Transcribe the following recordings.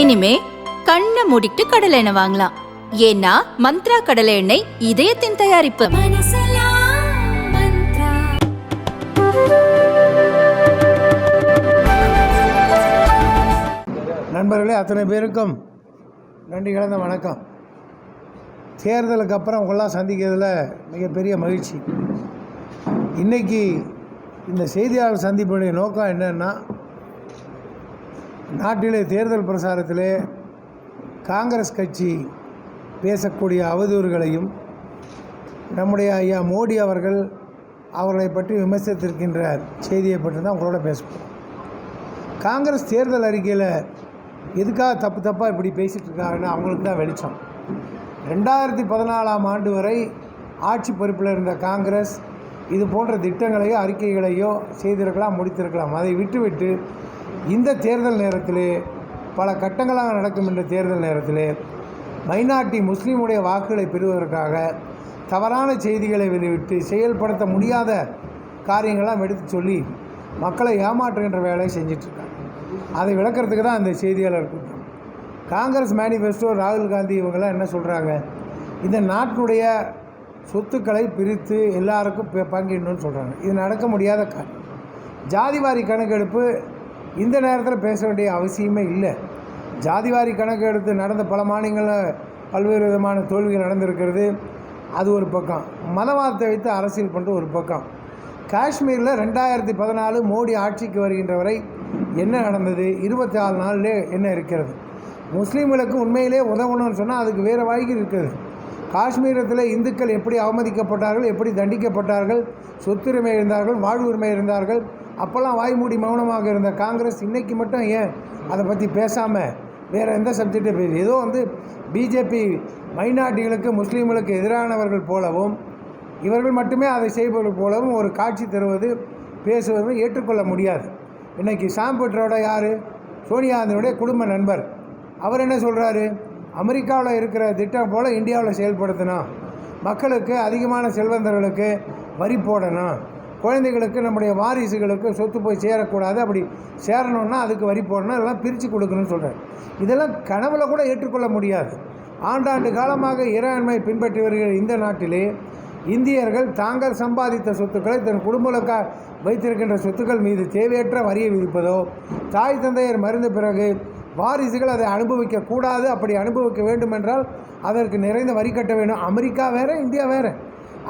இனிமே கண்ணை மூடிட்டு கடலை எண்ணெய் வாங்கலாம். ஏன்னா மந்த்ரா கடலை எண்ணெய் இதயத்தின் தயாரிப்பு. நண்பர்களே அத்தனை பேருக்கும் நன்றி கலந்த வணக்கம். தேர்தலுக்கு அப்புறம் உங்களெல்லாம் சந்திக்கிறதுல மிகப்பெரிய மகிழ்ச்சி. இன்றைக்கி இந்த செய்தியாளர் சந்திப்புடைய நோக்கம் என்னன்னா நாட்டிலே தேர்தல் பிரசாரத்திலே காங்கிரஸ் கட்சி பேசக்கூடிய அவதூறுகளையும் நம்முடைய ஐயா மோடி அவர்கள் அவர்களை பற்றி விமர்சித்திருக்கின்ற செய்தியை பற்றி தான் உங்களோட பேசுவோம். காங்கிரஸ் தேர்தல் அறிக்கையில் எதுக்காக தப்பு தப்பாக இப்படி பேசிகிட்டு இருக்காங்கன்னு அவங்களுக்கு தான் வெளிச்சம். ரெண்டாயிரத்தி பதினாலாம் ஆண்டு வரை ஆட்சி பொறுப்பில் இருந்த காங்கிரஸ் இது போன்ற திட்டங்களையோ அறிக்கைகளையோ செய்திருக்கலாம் முடித்திருக்கலாம். அதை விட்டுவிட்டு இந்த தேர்தல் நேரத்தில் பல கட்டங்களாக நடக்கும் என்ற தேர்தல் நேரத்தில் மைனாரிட்டி முஸ்லீமுடைய வாக்குகளை பெறுவதற்காக தவறான செய்திகளை வெளிவிட்டு செயல்படுத்த முடியாத காரியங்களாம் எடுத்து சொல்லி மக்களை ஏமாற்றுகின்ற வேலையை செஞ்சிட்ருக்காங்க. அதை விளக்கிறதுக்கு தான் அந்த செய்தியாளர் கூட்டம். காங்கிரஸ் மேனிஃபெஸ்டோ ராகுல் காந்தி இவங்கெல்லாம் என்ன சொல்கிறாங்க இந்த நாட்டினுடைய சொத்துக்களை பிரித்து எல்லாருக்கும் ப- பங்கிடணும்னு சொல்கிறாங்க இது நடக்க முடியாத காரியம். ஜாதிவாரி கணக்கெடுப்பு இந்த நேரத்தில் பேச வேண்டிய அவசியமே இல்லை. ஜாதிவாரி கணக்கெடுத்து நடந்த பல மாநிலங்களில் பல்வேறு விதமான தோல்விகள் நடந்திருக்கிறது. அது ஒரு பக்கம். மதவாதத்தை வைத்து அரசியல் பண்ணுற ஒரு பக்கம். காஷ்மீரில் ரெண்டாயிரத்தி பதினாலு மோடி ஆட்சிக்கு வருகின்ற வரை என்ன நடந்தது? இருபத்தி ஆறு நாளில் என்ன இருக்கிறது? முஸ்லீம்களுக்கு உண்மையிலே உதவணும்னு சொன்னால் அதுக்கு வேறு வாய்கள் இருக்குது. காஷ்மீரத்தில் இந்துக்கள் எப்படி அவமதிக்கப்பட்டார்கள் எப்படி தண்டிக்கப்பட்டார்கள் சொத்துரிமை இருந்தார்கள் வாழ்வுரிமை இருந்தார்கள் அப்போல்லாம் வாய்மூடி மௌனமாக இருந்த காங்கிரஸ் இன்றைக்கி மட்டும் ஏன் அதை பற்றி பேசாமல் வேறு எந்த சப்ஜெக்டும் பேசு ஏதோ வந்து பிஜேபி மைனாரிட்டிகளுக்கு முஸ்லீம்களுக்கு எதிரானவர்கள் போலவும் இவர்கள் மட்டுமே அதை செய்பவர்கள் போலவும் ஒரு காட்சி தருவது பேசுவது ஏற்றுக்கொள்ள முடியாது. இன்றைக்கி சாம்பட்ரோட யார்? சோனியாந்தினுடைய குடும்ப நண்பர். அவர் என்ன சொல்கிறாரு அமெரிக்காவில் இருக்கிற திட்டம் போல் இந்தியாவில் செயல்படுத்தணும் மக்களுக்கு அதிகமான செல்வந்தர்களுக்கு வரி போடணும். குழந்தைகளுக்கு நம்முடைய வாரிசுகளுக்கு சொத்து போய் சேரக்கூடாது. அப்படி சேரணும்னா அதுக்கு வரி போடணும் இதெல்லாம் பிரித்து கொடுக்கணும்னு சொல்கிறார் இதெல்லாம் கனவுல கூட ஏற்றுக்கொள்ள முடியாது. ஆண்டாண்டு காலமாக இறையாண்மை பின்பற்றி வருகிற இந்த நாட்டிலே இந்தியர்கள் தாங்கள் சம்பாதித்த சொத்துக்களை தன் குடும்பங்களுக்கா வைத்திருக்கின்ற சொத்துக்கள் மீது தேவையற்ற வரியை விதிப்பதோ தாய் தந்தையர் மறைந்த பிறகு வாரிசுகள் அதை அனுபவிக்க கூடாது அப்படி அனுபவிக்க வேண்டுமென்றால் அதற்கு நிறைந்த வரி கட்ட வேண்டும். அமெரிக்கா வேறு இந்தியா வேறு.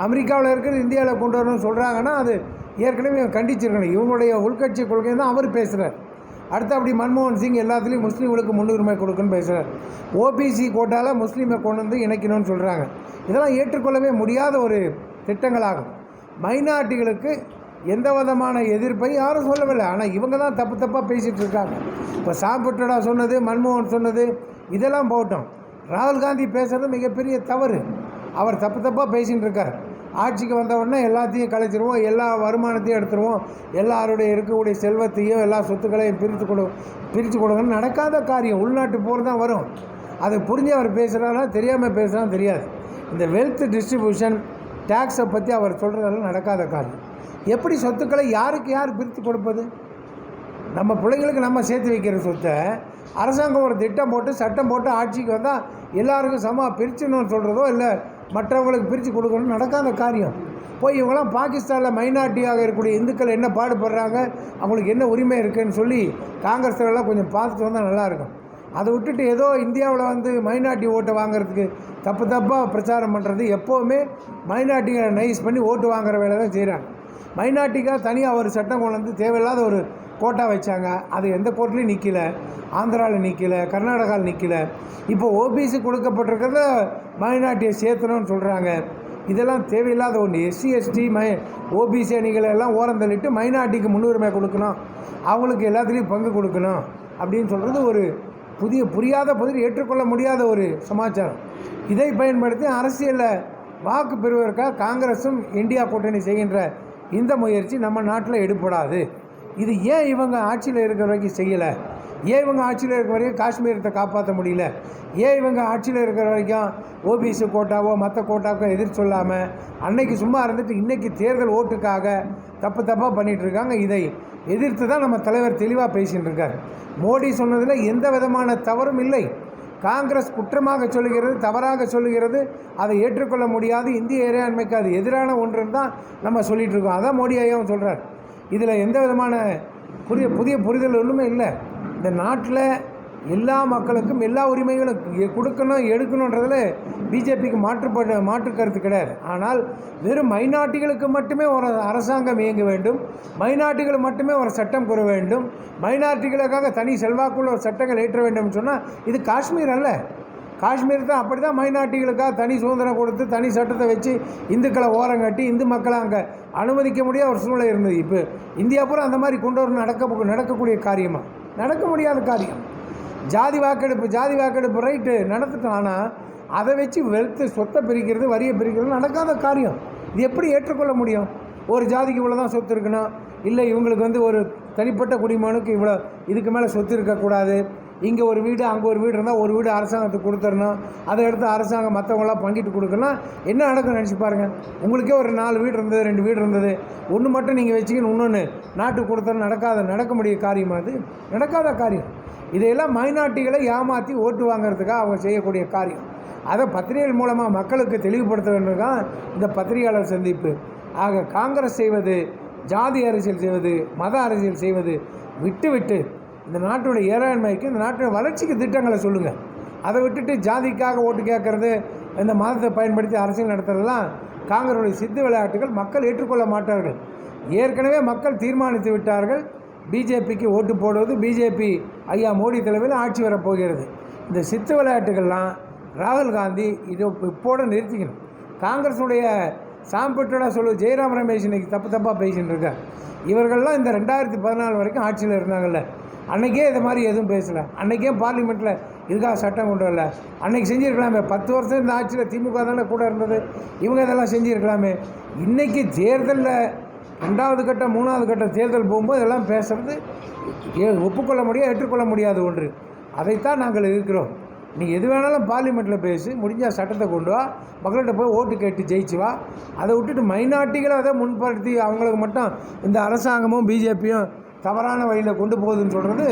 அமெரிக்காவில் இருக்கிறது இந்தியாவில் கொண்டு வரணும்னு சொல்கிறாங்கன்னா அது ஏற்கனவே இவங்க கண்டிச்சிருக்கணும். இவங்களுடைய உள்கட்சி கொள்கை தான் அவர் பேசுகிறார் அடுத்து அப்படி மன்மோகன் சிங் எல்லாத்துலேயும் முஸ்லீம்களுக்கு முன்னுரிமை கொடுக்குன்னு பேசுகிறார் ஓபிசி கோட்டாவில் முஸ்லீமை கொண்டு வந்து இணைக்கணும்னு சொல்கிறாங்க இதெல்லாம் ஏற்றுக்கொள்ளவே முடியாத ஒரு திட்டங்களாகும். மைனாரிட்டிகளுக்கு எந்த விதமான எதிர்ப்பை யாரும் சொல்லவில்லை. ஆனால் இவங்க தான் தப்பு தப்பாக பேசிகிட்டு இருக்காங்க. இப்போ சாம்பட்டோடா சொன்னது மன்மோகன் சொன்னது இதெல்லாம் போகட்டும் ராகுல் காந்தி பேசுறது மிகப்பெரிய தவறு. அவர் தப்பு தப்பாக பேசின்னு இருக்கார். ஆட்சிக்கு வந்த உடனே எல்லாத்தையும் கலைச்சிருவோம் எல்லா வருமானத்தையும் எடுத்துருவோம் எல்லாருடைய இருக்கக்கூடிய செல்வத்தையும் எல்லா சொத்துக்களையும் பிரித்து கொடு பிரித்து கொடுங்கன்னு நடக்காத காரியம். உள்நாட்டு போர் தான் வரும். அதை புரிஞ்சு அவர் பேசுகிறாரா தெரியாமல் பேசுகிறான்னு தெரியாது. இந்த வெல்த் டிஸ்ட்ரிபியூஷன் டேக்ஸை பற்றி அவர் சொல்கிறதெல்லாம் நடக்காத காரியம். எப்படி சொத்துக்களை யாருக்கு யார் பிரித்து கொடுப்பது? நம்ம பிள்ளைங்களுக்கு நம்ம சேர்த்து வைக்கிற சொத்தை அரசாங்கம் ஒரு திட்டம் போட்டு சட்டம் போட்டு ஆட்சிக்கு வந்தால் எல்லாருக்கும் சமமாக பிரிச்சுன்னு சொல்கிறதோ இல்லை மற்றவங்களுக்கு பிரித்து கொடுக்கணும் நடக்காத காரியம். போய் இவங்களாம் பாகிஸ்தானில் மைனாரிட்டியாக இருக்கக்கூடிய இந்துக்கள் என்ன பாடுபடுறாங்க? அவங்களுக்கு என்ன உரிமை இருக்குன்னு சொல்லி காங்கிரஸ்லாம் கொஞ்சம் பார்த்துட்டு வந்தால் நல்லாயிருக்கும் அதை விட்டுட்டு ஏதோ இந்தியாவில் வந்து மைனாரிட்டி ஓட்டை வாங்குறதுக்கு தப்பு தப்பாக பிரச்சாரம் பண்ணுறது எப்போவுமே மைனாரிட்டிகளை நைஸ் பண்ணி ஓட்டு வாங்குற வேலை தான் செய்கிறாங்க மைனாரிட்டிக்காக தனியாக ஒரு சட்டம் கொண்டு வந்து தேவையில்லாத ஒரு கோட்டா வச்சாங்க. அது எந்த கோர்ட்லேயும் நிற்கல ஆந்திராவில் நிற்கல கர்நாடகாவில் நிற்கல இப்போ ஓபிசி கொடுக்கப்பட்டிருக்கிறத மைனாரிட்டியை சேர்த்தணும்னு சொல்கிறாங்க இதெல்லாம் தேவையில்லாத ஒன்று எஸ்சி எஸ்டி மை ஓபிசி அணிகளை எல்லாம் ஓரம் தள்ளிட்டு மைனாரிட்டிக்கு முன்னுரிமை கொடுக்கணும். அவங்களுக்கு எல்லாத்துலேயும் பங்கு கொடுக்கணும். அப்படின்னு சொல்கிறது ஒரு புதிய புரியாத பதில் ஏற்றுக்கொள்ள முடியாத ஒரு சமாச்சாரம். இதை பயன்படுத்தி அரசியலில் வாக்கு பெறுவதற்காக காங்கிரஸும் இந்தியா கூட்டணி செய்கின்ற இந்த முயற்சி நம்ம நாட்டில் எடுபடாது. இது ஏன் இவங்க ஆட்சியில் இருக்கிற வரைக்கும் செய்யலை? ஏன் இவங்க ஆட்சியில் இருக்கிற வரைக்கும் காஷ்மீரத்தை காப்பாற்ற முடியல? ஏன் இவங்க ஆட்சியில் இருக்கிற வரைக்கும் ஓபிசி கோட்டாவோ மற்ற கோட்டாவோ எதிர் சொல்லாமல் அன்னைக்கு சும்மா இருந்துட்டு இன்றைக்கி தேர்தல் ஓட்டுக்காக தப்பு தப்பாக பண்ணிகிட்டு இருக்காங்க. இதை எதிர்த்து தான் நம்ம தலைவர் தெளிவாக பேசின்னு இருக்கார். மோடி சொன்னதில் எந்த விதமான தவறும் இல்லை. காங்கிரஸ் குற்றமாக சொல்லுகிறது தவறாக சொல்லுகிறது. அதை ஏற்றுக்கொள்ள முடியாது. இந்திய இறையாண்மைக்கு அது எதிரான ஒன்றுன்னு தான் நம்ம சொல்லிகிட்ருக்கோம் இருக்கோம். அதான் மோடி ஐயாவும் சொல்கிறார் இதில் எந்த விதமான புதிய புதிய புரிதல் ஒன்றுமே இல்லை. இந்த நாட்டில் எல்லா மக்களுக்கும் எல்லா உரிமைகளும் கொடுக்கணும் எடுக்கணுன்றதுல பிஜேபிக்கு மாற்றுப்பட மாற்று கருத்து கிடையாது. ஆனால் வெறும் மைனாரிட்டிகளுக்கு மட்டுமே ஒரு அரசாங்கம் இயங்க வேண்டும். மைனாரிட்டிகள் மட்டுமே ஒரு சட்டம் கூற வேண்டும். மைனாரிட்டிகளுக்காக தனி செல்வாக்குள்ள ஒரு சட்டங்கள் ஏற்ற வேண்டும் சொன்னால் இது காஷ்மீர் அல்ல. காஷ்மீர் தான் அப்படி தான் மைனாரிட்டிகளுக்காக தனி சுதந்திரம் கொடுத்து தனி சட்டத்தை வச்சு இந்துக்களை ஓரம் கட்டி இந்து மக்களை அங்கே அனுமதிக்க முடியாத ஒரு சூழ்நிலை இருந்தது. இப்போ இந்தியா பூரா அந்த மாதிரி கொண்டு வரணும் நடக்க நடக்கக்கூடிய காரியமாக நடக்க முடியாத காரியம். ஜாதி வாக்கெடுப்பு ஜாதி வாக்கெடுப்பு ரைட்டு நடத்துட்டோம் ஆனால் அதை வச்சு வெறுத்து சொத்தை பிரிக்கிறது வரியை பிரிக்கிறது நடக்காத காரியம். இது எப்படி ஏற்றுக்கொள்ள முடியும்? ஒரு ஜாதிக்கு இவ்வளோ தான் சொத்து இருக்கணும் இல்லை இவங்களுக்கு வந்து ஒரு தனிப்பட்ட குடிமகனுக்கு இவ்வளோ இதுக்கு மேலே சொத்து இருக்கக்கூடாது. இங்கே ஒரு வீடு அங்கே ஒரு வீடு இருந்தால் ஒரு வீடு அரசாங்கத்துக்கு கொடுத்துடணும். அதை எடுத்து அரசாங்கம் மற்றவங்களாம் பங்கிட்டு கொடுக்கலாம் என்ன நடக்கும் நினச்சி பாருங்கள் உங்களுக்கே ஒரு நாலு வீடு இருந்தது ரெண்டு வீடு இருந்தது. ஒன்று மட்டும் நீங்கள் வச்சுக்கின்னு இன்னொன்று நாட்டுக்கு கொடுத்தா நடக்காத நடக்க முடிய காரியமா அது? நடக்காத காரியம். இதையெல்லாம் மைனாரிட்டிகளை ஏமாற்றி ஓட்டு வாங்குறதுக்காக அவங்க செய்யக்கூடிய காரியம். அதை பத்திரிகைகள் மூலமாக மக்களுக்கு தெளிவுபடுத்த வேண்டும் தான் இந்த பத்திரிகையாளர் சந்திப்பு. ஆக காங்கிரஸ் செய்வது ஜாதி அரசியல் செய்வது மத அரசியல் செய்வது விட்டு விட்டு இந்த நாட்டுடைய ஏராண்மைக்கு இந்த நாட்டுடைய வளர்ச்சிக்கு திட்டங்களை சொல்லுங்கள் அதை விட்டுட்டு ஜாதிக்காக ஓட்டு கேட்கறது இந்த மதத்தை பயன்படுத்தி அரசியல் நடத்துறதுலாம் காங்கிரஸுடைய சித்து விளையாட்டுகள் மக்கள் ஏற்றுக்கொள்ள மாட்டார்கள். ஏற்கனவே மக்கள் தீர்மானித்து விட்டார்கள். பிஜேபிக்கு ஓட்டு போடுவது பிஜேபி ஐயா மோடி தலைமையில் ஆட்சி வரப்போகிறது. இந்த சித்து விளையாட்டுகள்லாம் ராகுல் காந்தி இதை இப்போட நிறுத்திக்கணும். காங்கிரஸுடைய சாம்பிட்டோட சொல்லு ஜெயராம் ரமேஷ் இன்னைக்கு தப்பு தப்பாக பேசிகிட்டு இருக்கார். இவர்கள்லாம் இந்த ரெண்டாயிரத்தி பதினாலு வரைக்கும் ஆட்சியில் இருந்தாங்கல்ல. அன்றைக்கே இது மாதிரி எதுவும் பேசலை. அன்னைக்கே பார்லிமெண்ட்டில் இதுக்காக சட்டம் கொண்டு வரல. அன்றைக்கி செஞ்சுருக்கலாமே. பத்து வருஷம் இந்த ஆட்சியில் திமுக தானே கூட இருந்தது. இவங்க இதெல்லாம் செஞ்சுருக்கலாமே. இன்றைக்கி தேர்தலில் ரெண்டாவது கட்டம் மூணாவது கட்டம் தேர்தல் போகும்போது இதெல்லாம் பேசுகிறது ஏ- ஒப்புக்கொள்ள முடியாது ஏற்றுக்கொள்ள முடியாத ஒன்று. அதைத்தான் நாங்கள் இருக்கிறோம் நீ எது வேணாலும் பார்லிமெண்ட்டில் பேசு. முடிஞ்சால் சட்டத்தை கொண்டு வா. மக்கள்கிட்ட போய் ஓட்டு கேட்டு ஜெயிச்சு வா. அதை விட்டுட்டு மைனாரிட்டிகளை அதை முன்படுத்தி அவங்களுக்கு மட்டும் இந்த அரசாங்கமும் பிஜேபியும் தவறான வழியில் கொண்டு போகுதுன்னு சொல்கிறது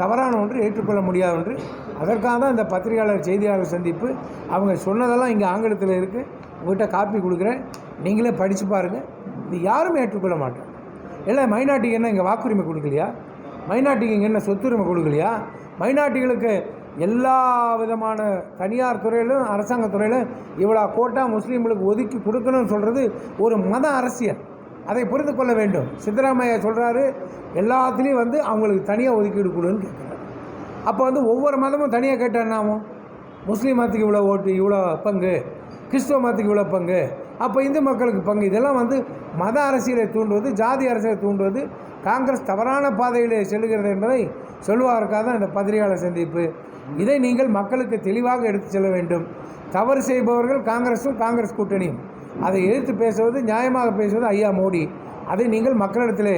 தவறான ஒன்று ஏற்றுக்கொள்ள முடியாத ஒன்று. அதற்காக தான் இந்த பத்திரிகையாளர் செய்தியாளர் சந்திப்பு. அவங்க சொன்னதெல்லாம் இங்கே ஆங்கிலத்தில் இருக்குது உங்கள்கிட்ட காப்பி கொடுக்குறேன். நீங்களே படித்து பாருங்கள் இது யாரும் ஏற்றுக்கொள்ள மாட்டோம் இல்லை மைனாரிட்டிக்கு என்ன இங்கே வாக்குரிமை கொடுக்கலையா? மைனாரிட்டிக்கு இங்கே என்ன சொத்துரிமை கொடுக்கலையா? மைனாரிட்டிகளுக்கு எல்லா விதமான தனியார் துறையிலும் அரசாங்க துறையிலும் இவ்வளோ கோட்டா முஸ்லீம்களுக்கு ஒதுக்கி கொடுக்கணும்னு சொல்கிறது ஒரு மத அரசியல். அதை புரிந்து கொள்ள வேண்டும். சித்தராமையா சொல்கிறாரு எல்லாத்துலேயும் வந்து அவங்களுக்கு தனியாக ஒதுக்கீடு கொடுன்னு கேட்குறாரு. அப்போ வந்து ஒவ்வொரு மதமும் தனியாக கேட்டால் முஸ்லீம் மதத்துக்கு இவ்வளோ ஓட்டு இவ்வளோ பங்கு கிறிஸ்துவ மதத்துக்கு இவ்வளோ பங்கு அப்போ இந்து மக்களுக்கு பங்கு இதெல்லாம் வந்து மத அரசியலை தூண்டுவது ஜாதி அரசியலை தூண்டுவது காங்கிரஸ் தவறான பாதையில் செல்கிறது என்பதை சொல்லுவதற்காக தான் இந்த பத்திரிகையாளர் சந்திப்பு. இதை நீங்கள் மக்களுக்கு தெளிவாக எடுத்து செல்ல வேண்டும். தவறு செய்பவர்கள் காங்கிரஸும் காங்கிரஸ் கூட்டணியும். அதை எதிர்த்து பேசுவது நியாயமாக பேசுவது ஐயா மோடி. அதை நீங்கள் மக்களிடத்திலே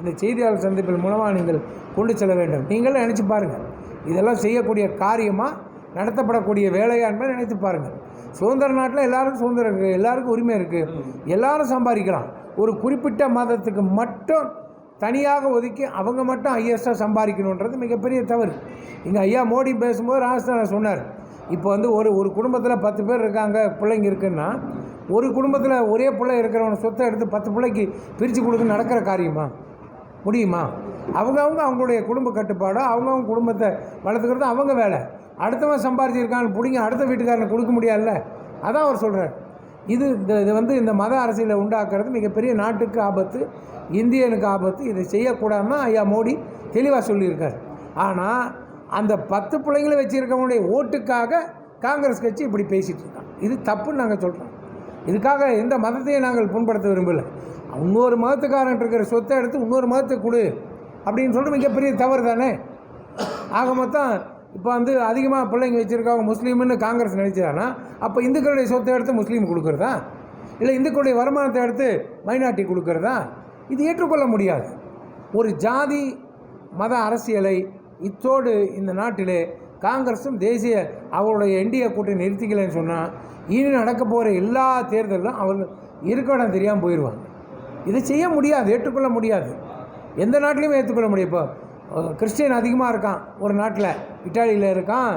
இந்த செய்தியாளர் சந்திப்பின் மூலமாக நீங்கள் கொண்டு செல்ல வேண்டும். நீங்களும் நினச்சி பாருங்கள் இதெல்லாம் செய்யக்கூடிய காரியமாக நடத்தப்படக்கூடிய வேலையா என்பதை நினைத்து பாருங்கள் சுதந்திர நாட்டில் எல்லாருக்கும் சுதந்திரம் இருக்குது எல்லாருக்கும் உரிமை இருக்குது எல்லாரும் சம்பாதிக்கலாம். ஒரு குறிப்பிட்ட மதத்துக்கு மட்டும் தனியாக ஒதுக்கி அவங்க மட்டும் ஐஎஸ்ஆர் சம்பாதிக்கணுன்றது மிகப்பெரிய தவறு. இங்கே ஐயா மோடி பேசும்போது ராஜஸ்தானை சொன்னார். இப்போ வந்து ஒரு ஒரு குடும்பத்தில் பத்து பேர் இருக்காங்க பிள்ளைங்க இருக்குன்னா ஒரு குடும்பத்தில் ஒரே பிள்ளை இருக்கிறவன சொத்தை எடுத்து பத்து பிள்ளைக்கு பிரித்து கொடுத்து நடக்கிற காரியமா? முடியுமா? அவங்கவுங்க அவங்களுடைய குடும்ப கட்டுப்பாடோ அவங்கவுங்க குடும்பத்தை வளர்த்துக்கிறது அவங்க வேலை. அடுத்தவன் சம்பாரிச்சிருக்கான்னு பிடிங்க அடுத்த வீட்டுக்காரனை கொடுக்க முடியாதுல்ல? அதான் அவர் சொல்கிறார் இது இந்த இது வந்து இந்த மத அரசியலை உண்டாக்குறது மிகப்பெரிய நாட்டுக்கு ஆபத்து இந்தியனுக்கு ஆபத்து. இதை செய்யக்கூடாதுன்னா ஐயா மோடி தெளிவாக சொல்லியிருக்கார். ஆனால் அந்த பத்து பிள்ளைங்களை வச்சுருக்கவங்களுடைய ஓட்டுக்காக காங்கிரஸ் கட்சி இப்படி பேசிகிட்டு இருக்காங்க இது தப்புன்னு நாங்கள் சொல்கிறோம் இதுக்காக எந்த மதத்தையும் நாங்கள் புண்படுத்த விரும்பலை. இன்னொரு மதத்துக்காரன் இருக்கிற சொத்தை எடுத்து இன்னொரு மதத்துக்கு கொடு அப்படின்னு சொல்லிட்டு மிகப்பெரிய தவறு தானே? ஆக மொத்தம் இப்போ வந்து அதிகமாக பிள்ளைங்க வச்சுருக்காங்க முஸ்லீம்னு காங்கிரஸ் நினைச்சானா அப்போ இந்துக்களுடைய சொத்தை எடுத்து முஸ்லீம் கொடுக்குறதா? இல்லை இந்துக்களுடைய வருமானத்தை எடுத்து மைனாரிட்டி கொடுக்குறதா? இது ஏற்றுக்கொள்ள முடியாது. ஒரு ஜாதி மத அரசியலை இத்தோடு இந்த நாட்டிலே காங்கிரஸும் தேசிய அவருடைய என்டிஏ கூட்டணி நிறுத்திக்கலைன்னு சொன்னால் இனி நடக்க போகிற எல்லா தேர்தலும் அவர்கள் இருக்க இடம் தெரியாமல் போயிடுவாங்க இதை செய்ய முடியாது ஏற்றுக்கொள்ள முடியாது. எந்த நாட்டிலையும் ஏற்றுக்கொள்ள முடியும் இப்போ கிறிஸ்டியன் அதிகமாக இருக்கான். ஒரு நாட்டில் இட்டாலியில் இருக்கான்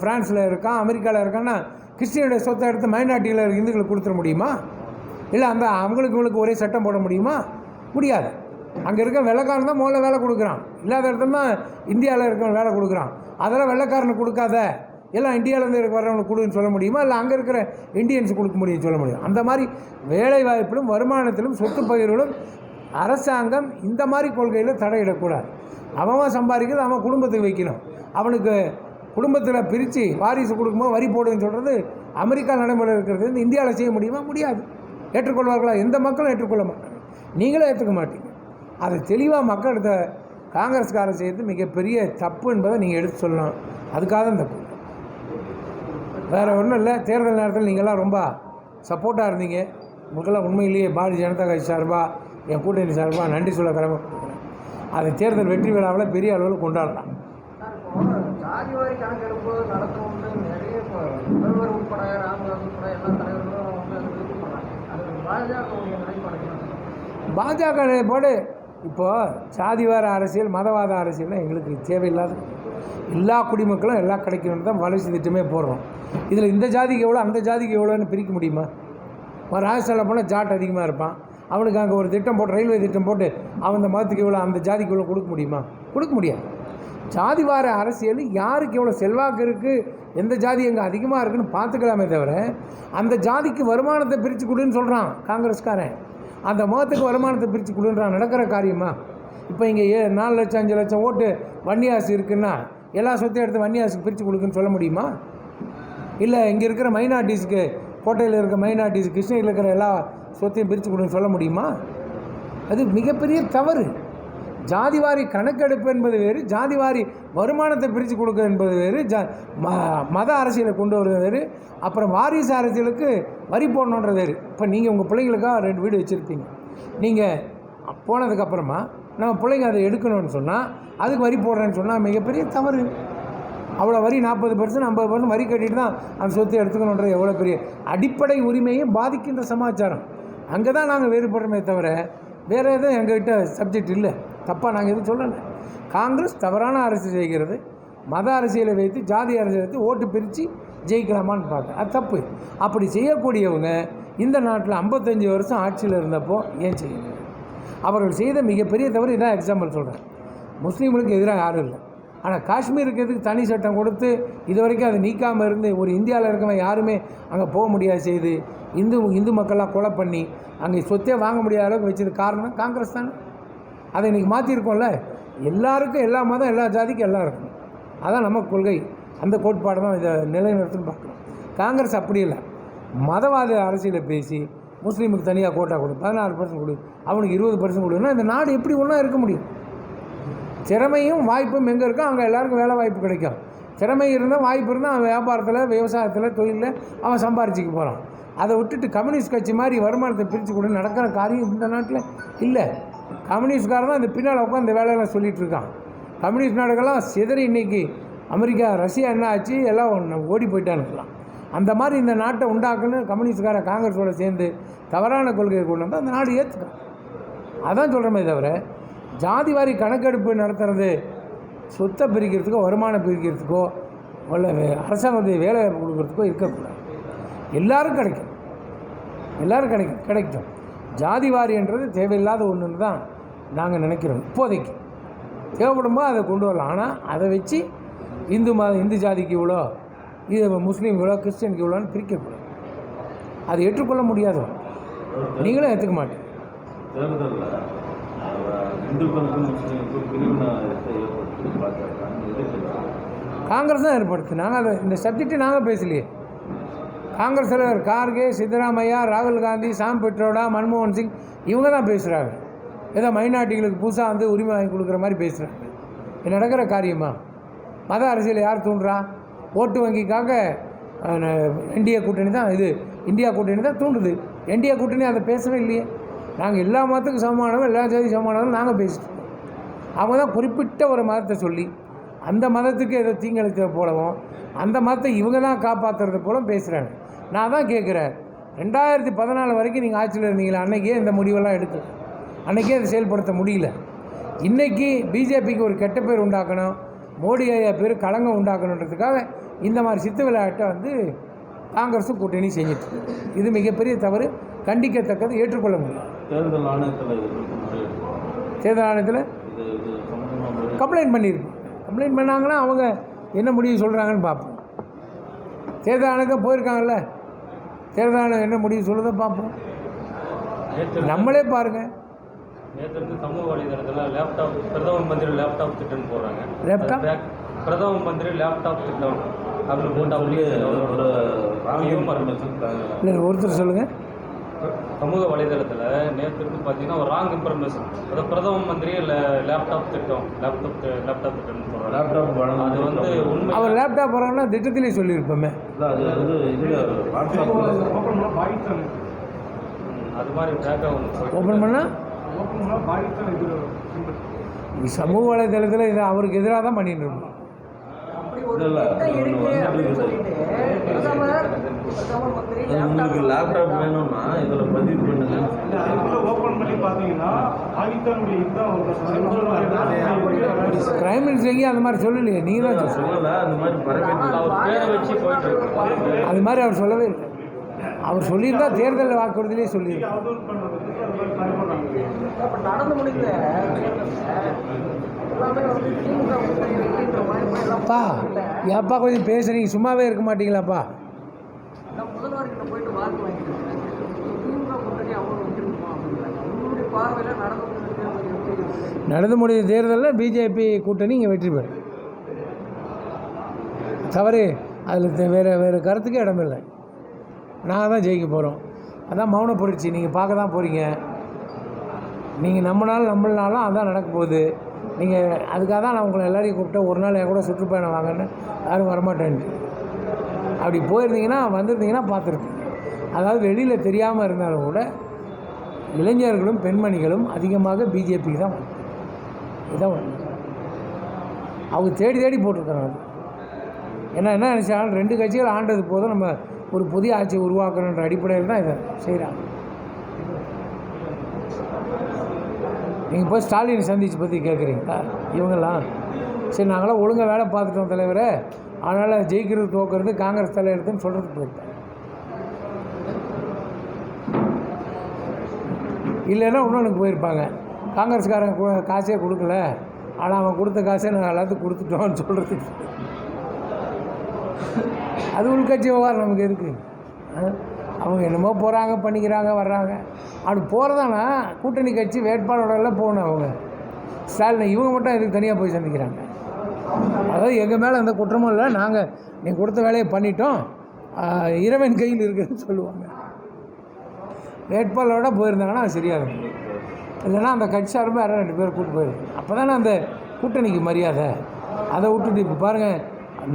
ஃப்ரான்ஸில் இருக்கான் அமெரிக்காவில் இருக்கான்னா கிறிஸ்டியனுடைய சொத்தை எடுத்து மைனாரிட்டியில் இருக்க இந்துக்களுக்கு கொடுத்துட முடியுமா? இல்லை அந்த அவங்களுக்கு இவங்களுக்கு ஒரே சட்டம் போட முடியுமா? முடியாது. அங்கே இருக்க வெள்ளைக்காரன் தான் முதல்ல வேலை கொடுக்குறான். இல்லாத இடத்துல தான் இந்தியாவில் இருக்க வேலை கொடுக்குறான். அதெல்லாம் வெள்ளைக்காரனுக்கு கொடுக்காத. எல்லாம் இந்தியாவிலேருந்து இருக்க வரவங்களுக்கு கொடுன்னு சொல்ல முடியுமா? இல்லை அங்கே இருக்கிற இந்தியன்ஸ் கொடுக்க முடியும் சொல்ல முடியும்? அந்த மாதிரி வேலை வாய்ப்பிலும் வருமானத்திலும் சொத்து பகிர்விலும் அரசாங்கம் இந்த மாதிரி கொள்கையில் தடையிடக்கூடாது. அவன் சம்பாதிக்கிறது அவன் குடும்பத்துக்கு வைக்கணும். அவனுக்கு குடும்பத்தில் பிரித்து வாரிசு கொடுக்கும்போது வரி போடுன்னு சொல்கிறது அமெரிக்கா நடைமுறை இருக்கிறது. வந்து இந்தியாவில் செய்ய முடியுமா? முடியாது. ஏற்றுக்கொள்வார்களா? எந்த மக்களும் ஏற்றுக்கொள்ள மாட்டாங்க. நீங்களும் ஏற்றுக்க மாட்டீங்க. அதை தெளிவாக மக்கள்கிட்ட காங்கிரஸ்காரர் செய்யறது மிகப்பெரிய தப்பு என்பதை நீங்கள் எடுத்து சொல்லலாம் அதுக்காக தான் தப்பு வேறு ஒன்றும் இல்லை. தேர்தல் நேரத்தில் நீங்கள்லாம் ரொம்ப சப்போர்ட்டாக இருந்தீங்க. உங்களுக்கெல்லாம் உண்மையிலேயே பாரதிய ஜனதா கட்சி சார்பாக என் கூட்டணி சார்பாக நன்றி சொல்ல கடமைப்பட்டிருக்கிறேன். அதை தேர்தல் வெற்றி விழாவில் பெரிய அளவில் கொண்டாடலாம். சார், இப்போ ஜாதிவாரி கணக்கெடுப்பு நடத்தணும்னு நிறைய இப்போ முதல்வர் உட்பட ராமதாஸ் உட்பட எல்லா தலைவர்களும் வந்து அதை விருப்பம் பண்ணாங்க அது பாஜகவுடைய நிலைப்பாடு என்ன? பாஜக போடு இப்போது சாதிவார அரசியல் மதவாத அரசியல்லாம் எங்களுக்கு தேவையில்லாத எல்லா குடிமக்களும் எல்லாம் கிடைக்கணும்னு தான் வளர்ச்சி திட்டமே போடுறோம். இதில் இந்த ஜாதிக்கு எவ்வளோ அந்த ஜாதிக்கு எவ்வளோன்னு பிரிக்க முடியுமா? ஒரு ராஜஸ்தானில் போனால் ஜாட் அதிகமாக இருப்பான். அவனுக்கு அங்கே ஒரு திட்டம் போட்டு ரயில்வே திட்டம் போட்டு அவன் அந்த மதத்துக்கு இவ்வளோ அந்த ஜாதிக்கு இவ்வளோ கொடுக்க முடியுமா? கொடுக்க முடியாது. ஜாதிவார அரசியல் யாருக்கு எவ்வளோ செல்வாக்கு இருக்குது எந்த ஜாதி எங்கே அதிகமாக இருக்குன்னு பார்த்துக்கலாமே தவிர அந்த ஜாதிக்கு வருமானத்தை பிரித்து கொடுன்னு சொல்கிறான் காங்கிரஸ்காரன். அந்த மதத்துக்கு வருமானத்தை பிரித்து கொடுன்றான் நடக்கிற காரியமா? இப்போ இங்கே ஏ நாலு லட்சம் அஞ்சு லட்சம் ஓட்டு வன்னியாசு இருக்குன்னா எல்லா சொத்தையும் எடுத்து வன்னியாசுக்கு பிரித்து கொடுக்குன்னு சொல்ல முடியுமா? இல்லை இங்கே இருக்கிற மைனாரிட்டிஸுக்கு கோட்டையில் இருக்க மைனாரிட்டிஸ் கிருஷ்ணகிரியில் இருக்கிற எல்லா சொத்தையும் பிரித்து கொடுன்னு சொல்ல முடியுமா? அது மிகப்பெரிய தவறு. ஜாதிவாரி கணக்கெடுப்பு என்பது வேறு ஜாதிவாரி வருமானத்தை பிரித்து கொடுக்க என்பது வேறு ஜா ம மத அரசியலை கொண்டு வருவது வேறு அப்புறம் வாரிசு அரசியலுக்கு வரி போடணுன்றது வேறு. இப்போ நீங்கள் உங்கள் பிள்ளைங்களுக்காக ரெண்டு வீடு வச்சுருப்பீங்க. நீங்கள் போனதுக்கப்புறமா நம்ம பிள்ளைங்க அதை எடுக்கணும்னு சொன்னால் அதுக்கு வரி போடுறேன்னு சொன்னால் மிகப்பெரிய தவறு. அவ்வளோ வரி நாற்பது பர்சன்ட் ஐம்பது பர்சன்ட் வரி கட்டிட்டு தான் அந்த சொத்தை எடுத்துக்கணுன்றது எவ்வளோ பெரிய அடிப்படை உரிமையை பாதிக்கின்ற சமாச்சாரம். அங்கே தான் நாங்கள் வேறுபடுறோமே தவிர வேறு எதுவும் எங்ககிட்ட சப்ஜெக்ட் இல்லை. தப்பாக நாங்கள் எதுவும் சொல்லலை. காங்கிரஸ் தவறான அரசு செய்கிறது. மத அரசியலை வைத்து ஜாதி அரசியலை வைத்து ஓட்டு பிரித்து ஜெயிக்கலாமான்னு பார்க்க அது தப்பு. அப்படி செய்யக்கூடியவங்க இந்த நாட்டில் ஐம்பத்தஞ்சு வருஷம் ஆட்சியில் இருந்தப்போ ஏன் செய்யணும் அவர்கள் செய்த மிகப்பெரிய தவறு இதான் எக்ஸாம்பிள் சொல்கிறேன் முஸ்லீம்களுக்கு எதிராக யாரும் இல்லை. ஆனால் காஷ்மீருக்கு எதுக்கு தனி சட்டம் கொடுத்து இது வரைக்கும் அதை நீக்காமல் இருந்து ஒரு இந்தியாவில் இருக்கவன் யாருமே அங்கே போக முடியாது செய்து இந்து இந்து மக்கள்லாம் கொலை பண்ணி அங்கே சொத்தே வாங்க முடியாத அளவுக்கு வச்சது காரணம் காங்கிரஸ் தானே? அதை இன்றைக்கி மாற்றிருக்கோம்ல எல்லாருக்கும் எல்லா மதம் எல்லா ஜாதிக்கும் எல்லாம் இருக்கும் அதான் நம்ம கொள்கை. அந்த கோட்பாடு தான் இதை நிலைநிறுத்துன்னு பார்க்குறோம். காங்கிரஸ் அப்படி இல்லை. மதவாத அரசியலை பேசி முஸ்லீமுக்கு தனியாக கோட்டா கொடு பதினாறு பர்சன்ட் கொடு. அவனுக்கு இருபது பர்சன்ட் கொடுன்னா இந்த நாடு எப்படி ஒன்றா இருக்க முடியும்? திறமையும் வாய்ப்பும் எங்கே இருக்கோ அங்கே எல்லாருக்கும் வேலை வாய்ப்பு கிடைக்கும். திறமை இருந்தால் வாய்ப்பு இருந்தால் அவன் வியாபாரத்தில் விவசாயத்தில் தொழிலில் அவன் சம்பாரிச்சிக்க போகிறான் அதை விட்டுட்டு கம்யூனிஸ்ட் கட்சி மாதிரி வருமானத்தை பிரித்து கொடு நடக்கிற காரியம் இந்த நாட்டில் இல்லை. கம்யூனிஸ்ட்காரன் தான் இந்த பின்னால் உட்காந்து இந்த வேலையெல்லாம் சொல்லிகிட்டு இருக்கான். கம்யூனிஸ்ட் நாடுகள்லாம் சிதறி இன்றைக்கி அமெரிக்கா ரஷ்யா என்ன ஆச்சு எல்லாம் ஓடி ஓடி போயிட்டானுக்கலாம் அந்த மாதிரி இந்த நாட்டை உண்டாக்குன்னு கம்யூனிஸ்ட்கார காங்கிரஸோடு சேர்ந்து தவறான கொள்கையை கொண்டு வந்தால் அந்த நாடு ஏற்றுக்கும் அதான் சொல்கிறோமே தவிர ஜாதி வாரி கணக்கெடுப்பு நடத்துறது சொத்தை பிரிக்கிறதுக்கோ வருமானம் பிரிக்கிறதுக்கோ இல்லை அரசாங்கத்துடைய வேலை வாய்ப்பு கொடுக்கறதுக்கோ இருக்கக்கூடாது. எல்லோரும் கிடைக்கும். எல்லோரும் கிடைக்கும். கிடைக்கும். ஜாதி வாரின்றது தேவையில்லாத ஒன்றுன்னு தான் நாங்கள் நினைக்கிறோம் இப்போதைக்கு. தேவைப்படும்போது அதை கொண்டு வரலாம். ஆனால் அதை வச்சு இந்து மத இந்து ஜாதிக்கு இவ்வளோ இது முஸ்லீம் இவ்வளோ கிறிஸ்டியனுக்கு இவ்வளோன்னு பிரிக்கக்கூடாது அது ஏற்றுக்கொள்ள முடியாத. நீங்களும் ஏற்றுக்க மாட்டேன் காங்கிரஸ் தான் ஏற்படுத்து. நாங்கள் அதை இந்த சப்ஜெக்டை நாங்கள் பேசலையே. காங்கிரஸ் தலைவர் கார்கே சித்தராமையா ராகுல் காந்தி சாம் பெட்ரோடா மன்மோகன் சிங் இவங்க தான் பேசுகிறாங்க ஏதோ மைனாரிட்டிகளுக்கு புதுசாக வந்து உரிமை வாங்கி கொடுக்குற மாதிரி பேசுகிறாங்க நடக்கிற காரியமா? மத அரசியல் யார் தூண்டுறா? ஓட்டு வங்கிக்காக என்டிஏ கூட்டணி தான் இது. இந்தியா கூட்டணி தான் தூண்டுது. என்டிஏ கூட்டணி அதை பேசவே இல்லையே. நாங்கள் எல்லா மதத்துக்கும் சமமானவங்க எல்லா ஜாதி சமமானவங்க நாங்கள் பேசிட்டு அவங்க தான் குறிப்பிட்ட ஒரு மதத்தை சொல்லி அந்த மதத்துக்கு ஏதோ தீங்கிழைத்தது போலவும் அந்த மதத்தை இவங்க தான் காப்பாற்றுறது போலும் பேசுகிறாங்க நான் தான் கேட்குறேன் ரெண்டாயிரத்தி பதினாலு வரைக்கும் நீங்கள் ஆட்சியில் இருந்தீங்களா? அன்றைக்கே இந்த முடிவெல்லாம் எடுத்து அன்றைக்கே அதை செயல்படுத்த முடியல. இன்றைக்கி பிஜேபிக்கு ஒரு கெட்ட பேர் உண்டாக்கணும் மோடி ஐயா பேர் களங்கம் உண்டாக்கணுன்றதுக்காக இந்த மாதிரி சித்து விளையாட்டை வந்து காங்கிரஸும் கூட்டணி செஞ்சுட்டு. இது மிகப்பெரிய தவறு. கண்டிக்கத்தக்கது ஏற்றுக்கொள்ள முடியாது. தேர்தல் ஆணையத்தில் தேர்தல் கம்ப்ளைண்ட் பண்ணியிருப்போம் கம்ப்ளைண்ட் பண்ணாங்கன்னா அவங்க என்ன முடிவு சொல்கிறாங்கன்னு பார்ப்போம். தேர்தல் ஆணையம் போயிருக்காங்கல்ல? தேர்தல் ஆணையம் என்ன முடிவு சொல்லுதோ பார்ப்போம். நம்மளே பாருங்கள் நேற்று சமூக வலைதளத்தில் லேப்டாப் பிரதம மந்திரி லேப்டாப் திட்டம்னு போடுறாங்க. லேப்டாப்? அது பிரதம மந்திரி லேப்டாப் திட்டம் அப்படின்னு போட்டு சொல்லி அப்படியே ஒரு ராங் Humor. இன்ஃபர்மேஷன் இல்லை ஒருத்தர் சொல்லுங்கள் சமூக வலைதளத்தில் நேற்று இருந்து பார்த்தீங்கன்னா ஒரு ராங் இன்ஃபர்மேஷன் அதாவது பிரதம மந்திரி லே- லேப்டாப் திட்டம் லேப்டாப் லேப்டாப் திட்டம்னு சொல்கிறாங்க லேப்டாப் வழங்க அது வந்து உண்மை அவர் லேப்டாப் வராங்கன்னா திட்டத்திலே சொல்லியிருப்போமே. இல்லை அது வந்து அது மாதிரி பேக்காக ஒன்று போயிட்டு ஓப்பன் பண்ணால் சமூக வலைதளத்தில் இது அவருக்கு எதிராக தான் பண்ணிட்டு இருக்கோம். உங்களுக்கு லேப்டாப் வேணும்னா இதில் பதிவு பண்ணுங்க. பண்ணி பாகிஸ்தானுடைய யுத்தம் பிரைம் மினிஸ்டர் எங்கேயும் அந்த மாதிரி சொல்லலையே நீங்கள் தான். சொல்லலை அந்த மாதிரி பரவாயில்லை அவர் பேரை வச்சு போயிட்டு இருக்கு. அது மாதிரி அவர் சொல்லவே இல்லை. அவர் சொல்லியிருந்தா தேர்தல் வாக்குறுதியிலே அப்ப நடந்து முடிந்த அப்பா ஏப்பா கொஞ்சம் பேசுறீங்க. சும்மாவே இருக்க மாட்டீங்களாப்பா? நடந்து முடிந்த தேர்தலில் பிஜேபி கூட்டணி இங்கே வெற்றி பெறும். தவறு. அதில் வேறு வேறு கருத்துக்கே இடமில்லை. நாங்கள் தான் ஜெயிக்க போகிறோம் அதான் மௌன புரட்சி நீங்கள் பார்க்க தான் போகிறீங்க நீங்கள் நம்மளாலும் நம்மளாலும் அதான் நடக்க போகுது. நீங்கள் அதுக்காக தான் நான் உங்களை எல்லாரையும் கூப்பிட்டு ஒரு நாள் என் கூட சுற்றுப்பயணம் வாங்கன்னு யாரும் வரமாட்டேன்ட்டு. அப்படி போயிருந்தீங்கன்னா வந்திருந்தீங்கன்னா பார்த்துருப்பீங்க அதாவது வெளியில் தெரியாமல் இருந்தாலும் கூட இளைஞர்களும் பெண்மணிகளும் அதிகமாக பிஜேபிக்கு தான் இதுதான் இதான் அவங்க தேடி தேடி போட்டிருக்கிறாங்க ஏன்னா என்ன நினச்சாலும் ரெண்டு கட்சிகள் ஆண்டது போதும் நம்ம ஒரு புதிய ஆட்சியை உருவாக்கணுன்ற அடிப்படையில் தான் இதை செய்கிறாங்க நீங்கள் போய் ஸ்டாலின் சந்திச்சு பற்றி கேட்குறீங்களா இவங்கெல்லாம். சரி நாங்களாம் ஒழுங்காக வேலை பார்த்துட்டோம் தலைவரே. அதனால் ஜெயிக்கிறது தோக்கிறது காங்கிரஸ் தலையெடுத்துன்னு சொல்கிறது போயிருக்காங்க இல்லைன்னா இன்னொன்று போயிருப்பாங்க. காங்கிரஸ்காரங்க காசே கொடுக்கல. ஆனால் அவன் கொடுத்த காசை நாங்கள் எல்லாத்துக்கும் கொடுத்துட்டோம்னு சொல்கிறதுக்கு அது உள்கட்சி விவகாரம் நமக்கு இருக்குது ஆ? அவங்க என்னமோ போகிறாங்க பண்ணிக்கிறாங்க வர்றாங்க. அப்படி போகிறதானா கூட்டணி கட்சி வேட்பாளர்களெல்லாம் போகணும் அவங்க. ஸ்டாலின் இவங்க மட்டும் இதுக்கு தனியாக போய் சந்திக்கிறாங்க? அதாவது எங்கள் மேலே எந்த குற்றமும் இல்லை. நாங்கள் நீங்கள் கொடுத்த வேலையை பண்ணிட்டோம். இறைவன் கையில் இருக்குதுன்னு சொல்லுவாங்க. வேட்பாளரோட போயிருந்தாங்கன்னா அது சரியாக இருக்கும். இல்லைன்னா அந்த கட்சி சார்பாக யாரும் ரெண்டு பேர் கூட்டு போயிருக்கு அப்போ தானே அந்த கூட்டணிக்கு மரியாதை. அதை விட்டுட்டு இப்போ பாருங்கள்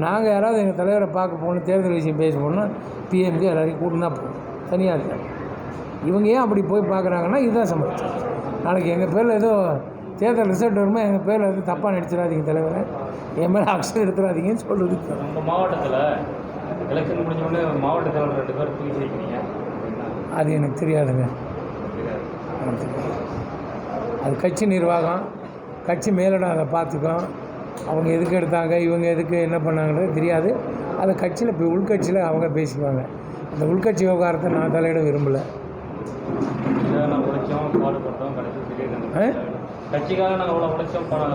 நாங்கள் யாராவது எங்கள் தலைவரை பார்க்க போகணும் தேர்தல் விஷயம் பேச போகணும்னா பிஎம்கே எல்லாரையும் கூட்டினா போகும் தனியாக இருக்காங்க இவங்க ஏன் அப்படி போய் பார்க்குறாங்கன்னா இதுதான் சமாச்சாரம் நாளைக்கு எங்கள் பேரில் ஏதோ தேர்தல் ரிசல்ட் வருமா எங்கள் பேரில் எதுவும் தப்பாக நடிச்சிடாதீங்க தலைவரை. என் மேலே ஆக்ஷன் எடுத்துடாதீங்கன்னு சொல்கிறதுக்கு நம்ம மாவட்டத்தில் எலெக்ஷன் முடிஞ்ச உடனே மாவட்ட தலைவர் ரெண்டு பேர் தூக்கி சேர்க்கிறீங்க. அது எனக்கு தெரியாதுங்க. அது கட்சி நிர்வாகம் கட்சி மேலிடம் அதை பார்த்துக்கும். அவங்க எதுக்கு எடுத்தாங்க இவங்க எதுக்கு என்ன பண்ணாங்கன்றது தெரியாது. அதை கட்சியில் இப்போ உள்கட்சியில் அவங்க பேசிக்குவாங்க. அந்த உள்கட்சி விவகாரத்தை நான் தலையிட விரும்பலை.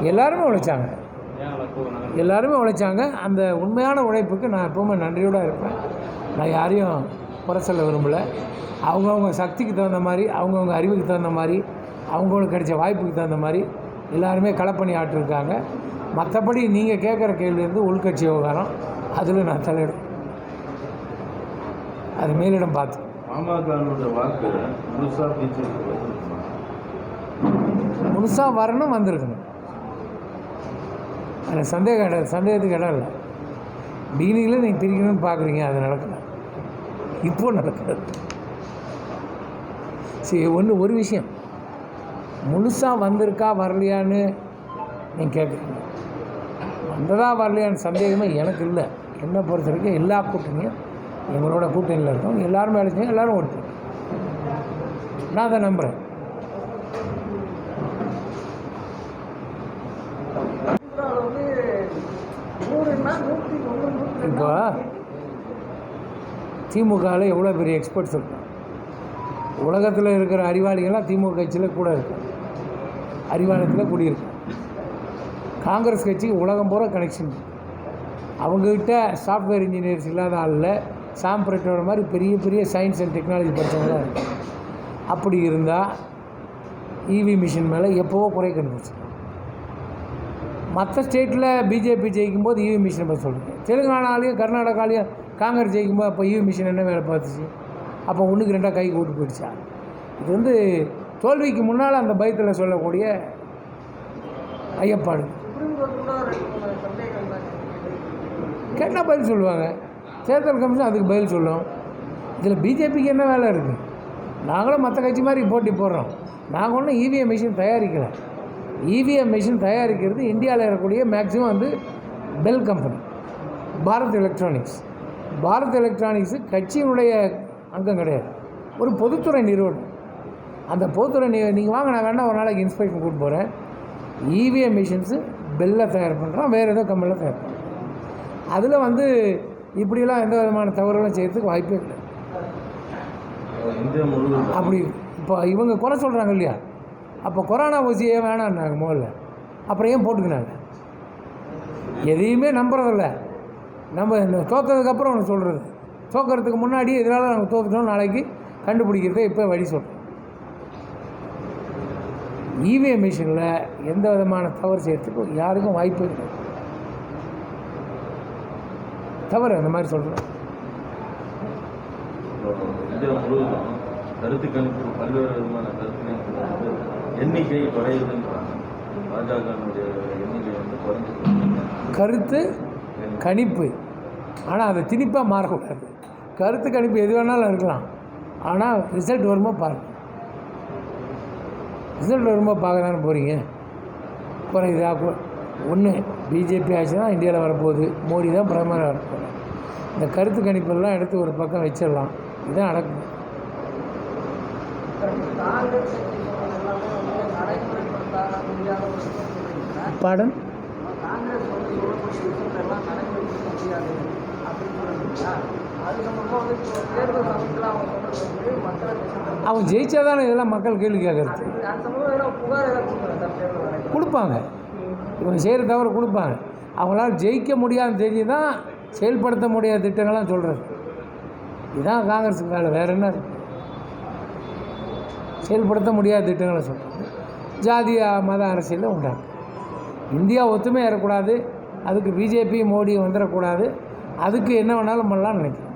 எல்லாருமே உழைச்சாங்க. எல்லாருமே உழைச்சாங்க. அந்த உண்மையான உழைப்புக்கு நான் எப்பவுமே நன்றியோடு இருப்பேன். நான் யாரையும் குறை சொல்ல விரும்பலை. அவங்கவுங்க சக்திக்கு தகுந்த மாதிரி அவங்கவுங்க அறிவுக்கு தகுந்த மாதிரி அவங்களுக்கு கிடைச்ச வாய்ப்புக்கு தகுந்த மாதிரி எல்லாருமே களப்பணி ஆட்டிருக்காங்க மற்றபடி நீங்கள் கேட்குற கேள்வி வந்து உள்கட்சி விவகாரம். அதில் நான் தலையிடும் அது மேலிடம் பார்த்து. முழுசாக வரணும் வந்திருக்கணும். அதில் சந்தேகம் இடம் சந்தேகத்துக்கு இடம் இல்லை. டீனிங்கில் நீங்கள் பிரிக்கணும்னு பார்க்குறீங்க அது நடக்கல. இப்போ நடக்கிறது சரி ஒன்று ஒரு விஷயம். முழுசாக வந்திருக்கா வரலையான்னு நீங்கள் கேட்குறீங்க வந்ததா வரலையான சந்தேகமே எனக்கு இல்லை. என்னை பொறுத்த வரைக்கும் எல்லா கூட்டணியும் எங்களோட கூட்டணியில் இருக்கோம் எல்லோரும் வேலை செய்யும் எல்லோரும் ஓட்டு நான் அதை நம்புகிறேன் இப்போ திமுகவில் எவ்வளோ பெரிய எக்ஸ்பர்ட்ஸ் இருக்கும் உலகத்தில் இருக்கிற அறிவாளிகள்லாம் திமுக கட்சியில் கூட இருக்கும் அறிவாளத்தில் கூடியிருக்கு. காங்கிரஸ் கட்சிக்கு உலகம் பூரா கனெக்ஷன் அவங்கக்கிட்ட சாஃப்ட்வேர் இன்ஜினியர்ஸ் இல்லாத ஆளில் சாம்பிரெட்டோட மாதிரி பெரிய பெரிய சயின்ஸ் அண்ட் டெக்னாலஜி படித்தவங்க தான் அப்படி இருந்தால் இவி மிஷின் மேலே எப்போவோ குறை கண்டுபிடிச்சு. மற்ற ஸ்டேட்டில் பிஜேபி ஜெயிக்கும் போது இவி மிஷினை பற்றி சொல்லுங்கள் தெலுங்கானாலையும் கர்நாடகாலையும் காங்கிரஸ் ஜெயிக்கும் போது அப்போ இவி மிஷின் என்ன வேலை பார்த்துச்சு? அப்போ ஒன்றுக்கு ரெண்டாக கை கூட்டு போயிடுச்சா? இது வந்து தோல்விக்கு முன்னால் அந்த பயத்தில் சொல்லக்கூடிய ஐயப்பாடு சுப்ரீம் கோர்ட் கூட ரெண்டு மூணு சந்தேகங்கள் தான் இருக்குது. கேட்டால் பதில் சொல்லுவாங்க. தேர்தல் கமிஷன் அதுக்கு பதில் சொல்லும். இதில் பிஜேபிக்கு என்ன வேலை இருக்குது நாங்களும் மற்ற கட்சி மாதிரி போட்டி போடுறோம். நாங்கள் ஒன்றும் இவிஎம் மிஷின் தயாரிக்கலை. இவிஎம் மிஷின் தயாரிக்கிறது இந்தியாவில் இருக்கக்கூடிய மேக்ஸிமம் வந்து BEL company Bharat Electronics Bharat electronics கட்சியினுடைய அங்கம் கிடையாது. ஒரு பொதுத்துறை நிறுவனம். அந்த பொதுத்துறை நீ நீங்கள் வாங்க நான் வேணால் ஒரு நாளைக்கு இன்ஸ்பெக்ஷன் கூப்பிட்டு போகிறேன் இவிஎம் மிஷின்ஸு பெல்லில் தயார் பண்ணுறோம் வேறு ஏதோ கம்பெனியில் தயார் பண்ணுறோம் அதில் வந்து இப்படியெல்லாம் எந்த விதமான தவறுகளும் செய்கிறதுக்கு வாய்ப்பே இல்லை அப்படி இப்போ இவங்க குறை சொல்கிறாங்க இல்லையா? அப்போ கொரோனா ஊசியே வேணான்னாங்க முதல்ல? அப்புறம் ஏன் போட்டுக்கினாங்க? எதையுமே நம்புறதில்ல. நம்ம இந்த தோத்ததுக்கப்புறம் ஒன்று சொல்கிறது தோக்கிறதுக்கு முன்னாடி இதனால் நாங்கள் தோற்றுட்டோம் நாளைக்கு கண்டுபிடிக்கிறத இப்போ வழி சொல்கிறோம் இவிஎம் மிஷினில் எந்த விதமான தவறு செய்கிறதுக்கும் யாருக்கும் வாய்ப்பு இல்லை தவறு அந்த மாதிரி சொல்கிறேன் கருத்து கணிப்பு. பல்வேறு விதமான கருத்து கணிப்பு எண்ணிக்கை குறையுதுன்றாங்க பாஜகனுடைய எண்ணிக்கை வந்து கருத்து கணிப்பு ஆனால் அதை திணிப்பாக மாறக்கூடாது. கருத்து கணிப்பு எது வேணாலும் இருக்கலாம். ஆனால் ரிசல்ட் வருமா பாருங்க. ரிசல்ட் வருமா பார்க்க தானே போகிறீங்க குறையுதா ஒன்று பிஜேபி ஆச்சுன்னா இந்தியாவில் வரப்போகுது. மோடி தான் பிரதமராக வரப்போகுது இந்த கருத்து கணிப்பெல்லாம் எடுத்து ஒரு பக்கம் வச்சிடலாம். இதுதான் நடக்கும் விஷயத்தை அவன் ஜெயிச்சா தானே இதெல்லாம் மக்கள் கேள்வி கேட்கறது? கொடுப்பாங்க. இவங்க செய்கிற தவிர கொடுப்பாங்க. அவங்களால ஜெயிக்க முடியாதுன்னு தெரிஞ்சு தான் செயல்படுத்த முடியாத திட்டங்கள்லாம் சொல்கிறது இதுதான் காங்கிரஸுக்கு வேலை வேறு என்ன செயல்படுத்த முடியாத திட்டங்களை சொல்கிறது ஜாதிய மத அரசியலில் உண்டாங்க. இந்தியா ஒத்துமை ஏறக்கூடாது அதுக்கு பிஜேபி மோடி வந்துடக்கூடாது அதுக்கு என்ன வேணாலும் பண்ணலாம்னு நினைக்கிறேன்.